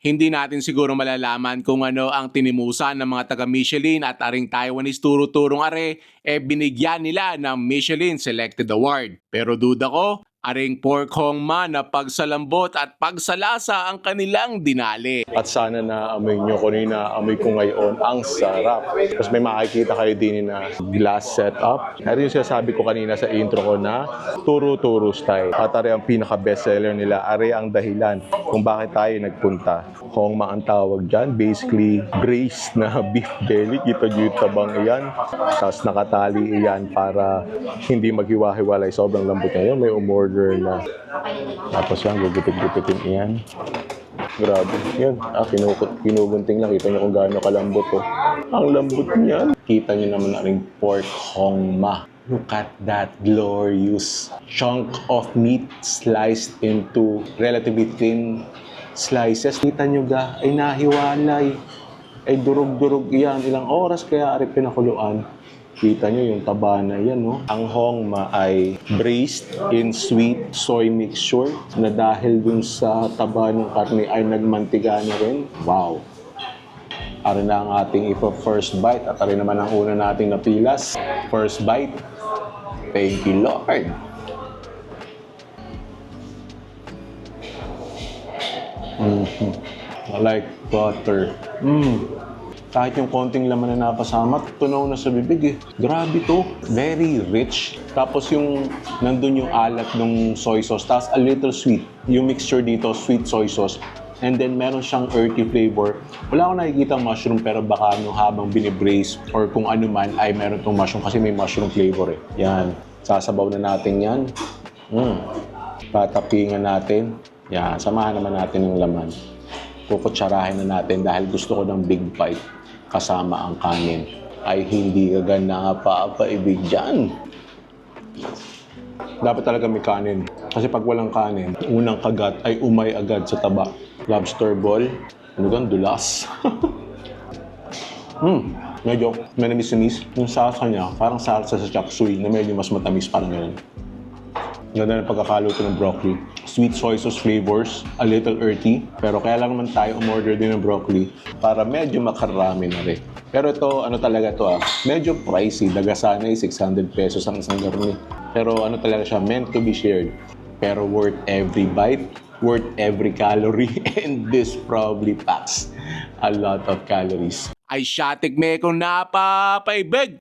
Hindi natin siguro malalaman kung ano ang tinimusan ng mga taga Michelin at aring Taiwanese turo-turong are e binigyan nila ng Michelin Selected Award. Pero duda ko, aring pork hong ma na pagsalambot at pagsalasa ang kanilang dinali. At sana na-amoy nyo kung yung na-amoy ko ngayon. Ang sarap. Tapos may makikita kayo din na glass setup. Ito yung sinasabi ko kanina sa intro ko na turo-turo style. At ari ang pinaka-bestseller nila. Ari ang dahilan kung bakit tayo nagpunta. Kung ang tawag dyan, basically braised na beef belly. Kita nyo tabang iyan. Tapos nakatali iyan para hindi maghiwa-hiwalay. Sobrang lambot niya. May umorder na. Tapos yan, gugupit-gupitin iyan. Grabe. Yan. Ah, kinukot, kinugunting lang. Kita niyo kung gaano kalambot to. Ang lambot niyan. Kita niyo naman ang ring pork hong ma. Look at that glorious chunk of meat sliced into relatively thin slices. Kita niyo ga, ay nahiwalay. Ay durog-durog yan. Ilang oras kaya ari pinakuluan. Kita nyo yung taba na yan, no? Ang hongma ay braised in sweet soy mixture na dahil dun sa taba ng karne ay nagmantiga na rin. Wow! Ari na ang ating ipa first bite at ari naman ang una nating napilas. First bite. Thank you, Lord. Mhm. I like butter. Mm. Kahit yung konting laman na napasama, tunaw na sa bibig eh. Grabe to. Very rich. Tapos yung nandun yung alat ng soy sauce. Tapos a little sweet. Yung mixture dito, sweet soy sauce. And then meron siyang earthy flavor. Wala akong nakikita mushroom pero baka nung habang binibrace or kung ano man ay meron tong mushroom kasi may mushroom flavor eh. Yan. Sasabaw na natin yan. Mm. Tatapingan natin. Yan. Samahan naman natin ng laman. Kukutsarahin na natin dahil gusto ko ng big bite kasama ang kanin. Ay hindi ka gana papaibig dyan. Dapat talaga may kanin. Kasi pag walang kanin, unang kagat ay umay agad sa taba. Lobster ball, ano gan, dulas. Hmm, medyo manamis-namis. Yung salsa niya, parang salsa sa chop suey na medyo mas matamis, parang ganun. Ganda ng pagkakaluto ng broccoli. Sweet soy sauce flavors, a little earthy. Pero kaya lang naman tayo umorder din ng broccoli para medyo makarami na rin. Pero ito, ano talaga to ah, medyo pricey. Dagasanay, 600 pesos ang isang garni. Pero ano talaga siya, meant to be shared. Pero worth every bite, worth every calorie, and this probably packs a lot of calories. Ay siya tigme kung napapaibig.